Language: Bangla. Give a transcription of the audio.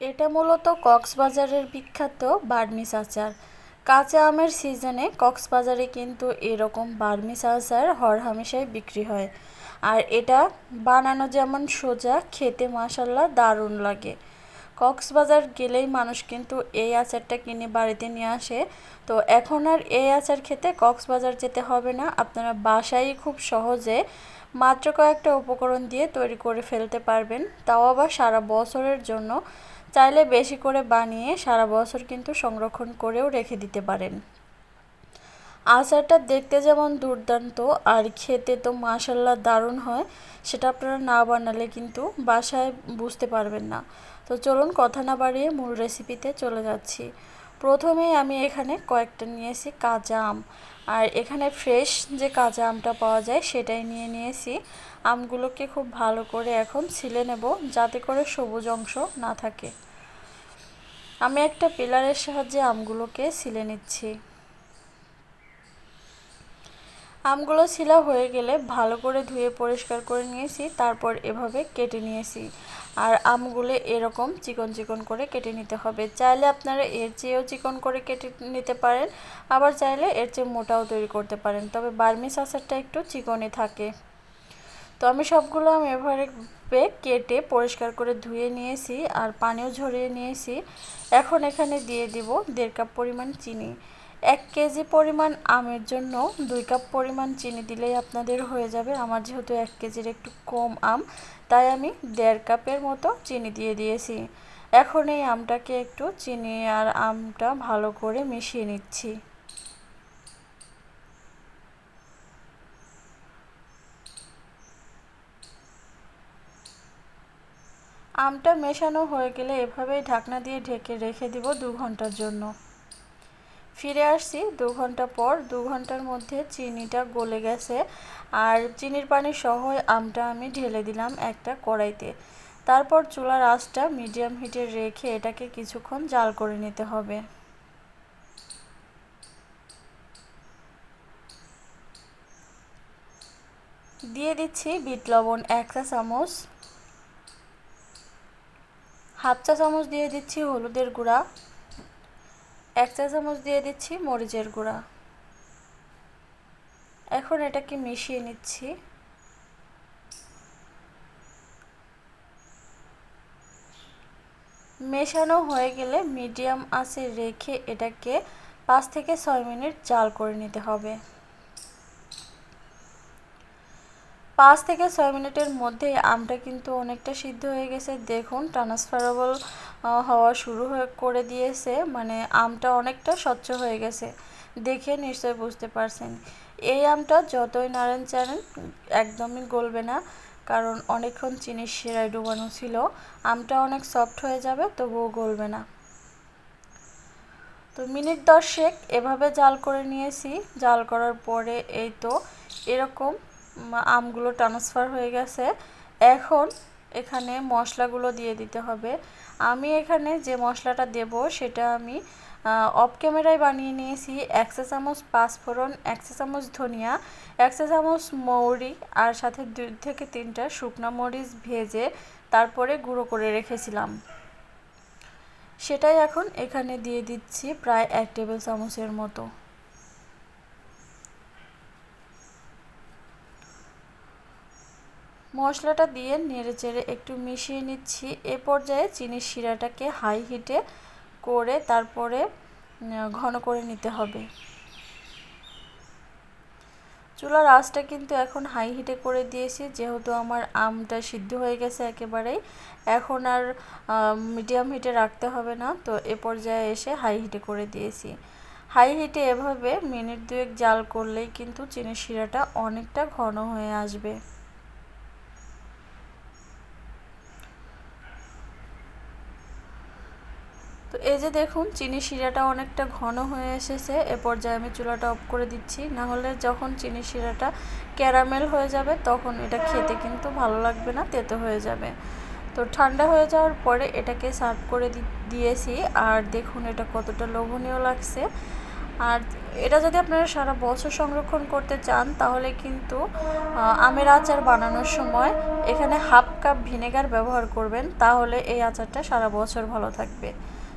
এটা মূলত কক্সবাজারের বিখ্যাত বার্মিস আচার। কাঁচা আমের সিজনে কক্সবাজারে কিন্তু এরকম বার্মিস আচার হরহামেশাই বিক্রি হয়। আর এটা বানানো যেমন সোজা, খেতে মাসাল্লা দারুণ লাগে। কক্সবাজার গেলেই মানুষ কিন্তু এই আচারটা কিনে বাড়িতে নিয়ে আসে। তো এখন আর এই আচার খেতে কক্সবাজার যেতে হবে না, আপনারা বাসায় খুব সহজে মাত্র কয়েকটা উপকরণ দিয়ে তৈরি করে ফেলতে পারবেন। তাও আবার সারা বছরের জন্য চাইলে বেশি করে বানিয়ে সারা বছর কিন্তু সংরক্ষণ করেও রেখে দিতে পারেন। আচারটা দেখতে যেমন দুর্দান্ত, আর খেতে তো মাসাল্লা দারুণ হয়, সেটা আপনারা না বানালে কিন্তু বাসায় বুঝতে পারবেন না। তো চলুন কথা না বাড়িয়ে মূল রেসিপিতে চলে যাচ্ছি। প্রথমেই আমি এখানে কয়েকটা নিয়েছি কাঁচা আম। আর এখানে ফ্রেশ যে কাঁচা আমটা পাওয়া যায়, সেটাই নিয়ে নিয়েছি। আমগুলোকে খুব ভালো করে এখন ছিলে নেব, যাতে করে সবুজ অংশ না থাকে। আমি একটা পিলারের সাহায্যে আমগুলোকে ছিলে নিচ্ছি। আমগুলো ছিলা হয়ে গেলে ভালো করে ধুয়ে পরিষ্কার করে নিয়েছি, তারপর এভাবে কেটে নিয়েছি। আর আমগুলো এরকম চিকন চিকন করে কেটে নিতে হবে। চাইলে আপনারা এর চেয়েও চিকন করে কেটে নিতে পারেন, আবার চাইলে এর চেয়ে মোটাও তৈরি করতে পারেন। তবে বার্মিস আচারটা একটু চিকনে থাকে। তো আমি সবগুলো আমি এভাবে কেটে পরিষ্কার করে ধুয়ে নিয়েছি আর পানিও ঝরিয়ে নিয়েছি। এখন এখানে দিয়ে দিব দেড় কাপ পরিমাণ চিনি। এক কেজি পরিমাণ আমের জন্য দুই কাপ পরিমাণ চিনি দিলেই আপনাদের হয়ে যাবে। আমার যেহেতু এক কেজির একটু কম আম, তাই আমি দেড় কাপের মতো চিনি দিয়ে দিয়েছি। এখন এই আমটাকে একটু চিনি আর আমটা ভালো করে মিশিয়ে নিচ্ছি। আমটা মেশানো হয়ে গেলে এভাবেই ঢাকনা দিয়ে ঢেকে রেখে দিব দু ঘণ্টার জন্য। ফিরে আসছি দু ঘণ্টা পর, দু ঘণ্টার মধ্যে চিনিটা গলে গেছে আর চিনির পানি সহ আমটা আমি ঢেলে দিলাম একটা কড়াইতে। তারপর চুলার আঁচটা মিডিয়াম হিটে রেখে এটাকে কিছুক্ষণ জাল করে নিতে হবে। দিয়ে দিচ্ছি বিট লবণ এক চা চামচ। হাফ চা চামচ দিয়ে দিচ্ছি হলুদের গুঁড়া, এক চা চামচ দিয়ে দিচ্ছি মরিচের গুঁড়া। এখন এটাকে মিশিয়ে নিচ্ছি। মেশানো হয়ে গেলে মিডিয়াম আঁচে রেখে এটাকে পাঁচ থেকে ছয় মিনিট জাল করে নিতে হবে। পাঁচ থেকে ছয় মিনিটের মধ্যে আমটা কিন্তু অনেকটা সিদ্ধ হয়ে গেছে। দেখুন ট্রান্সফারেবল হওয়া শুরু হয়ে, করে দিয়েছে। মানে আমটা অনেকটা স্বচ্ছ হয়ে গেছে। দেখে নিশ্চয় বুঝতে পারছেন। এই আমটা যতই নাড়েন চাড়েন, একদমই গলবে না। কারণ অনেকক্ষণ চিনির শিরায় ডুবানো ছিল। আমটা অনেক সফট হয়ে যাবে, তবুও গলবে না। তো মিনিট দশেক এভাবে জাল করে নিয়েছি। জাল করার পরে এই তো এরকম আমগুলো ট্রান্সফার হয়ে গেছে। এখন এখানে মশলাগুলো দিয়ে দিতে হবে। আমি এখানে যে মশলাটা দেব সেটা আমি অফ ক্যামেরায় বানিয়ে নিয়েছি। এক চা চামচ পাঁচফোড়ন, এক চা চামচ ধনিয়া, এক চা চামচ মৌরি আর সাথে দুই থেকে তিনটা শুকনা মরিচ ভেজে তারপরে গুঁড়ো করে রেখেছিলাম। সেটাই এখন এখানে দিয়ে দিচ্ছি প্রায় এক টেবিল চামচের মতো। মশলাটা দিয়ে নেড়ে চেড়ে একটু মিশিয়ে নিচ্ছি। এ পর্যায়ে চিনির শিরাটাকে হাই হিটে করে তারপরে ঘন করে নিতে হবে। চুলার আঁচটা কিন্তু এখন হাই হিটে করে দিয়েছি। যেহেতু আমার আমটা সিদ্ধ হয়ে গেছে একেবারেই, এখন আর মিডিয়াম হিটে রাখতে হবে না। তো এ পর্যায়ে এসে হাই হিটে করে দিয়েছি। হাই হিটে এভাবে মিনিট দুয়েক জাল করলেই কিন্তু চিনির শিরাটা অনেকটা ঘন হয়ে আসবে। এই যে দেখুন চিনি শিরাটা অনেকটা ঘন হয়ে এসেছে। এ পর্যায়ে আমি চুলাটা অফ করে দিচ্ছি। না হলে যখন চিনি শিরাটা ক্যারামেল হয়ে যাবে, তখন এটা খেতে কিন্তু ভালো লাগবে না, তেতো হয়ে যাবে। তো ঠান্ডা হয়ে যাওয়ার পরে এটাকে সার্ভ করে দিয়েছি। আর দেখুন, এটা কতটা লোভনীয় লাগছে। আর এটা যদি আপনারা সারা বছর সংরক্ষণ করতে চান, তাহলে কিন্তু আমের আচার বানানোর সময় এখানে হাফ কাপ ভিনেগার ব্যবহার করবেন। তাহলে এই আচারটা সারা বছর ভালো থাকবে।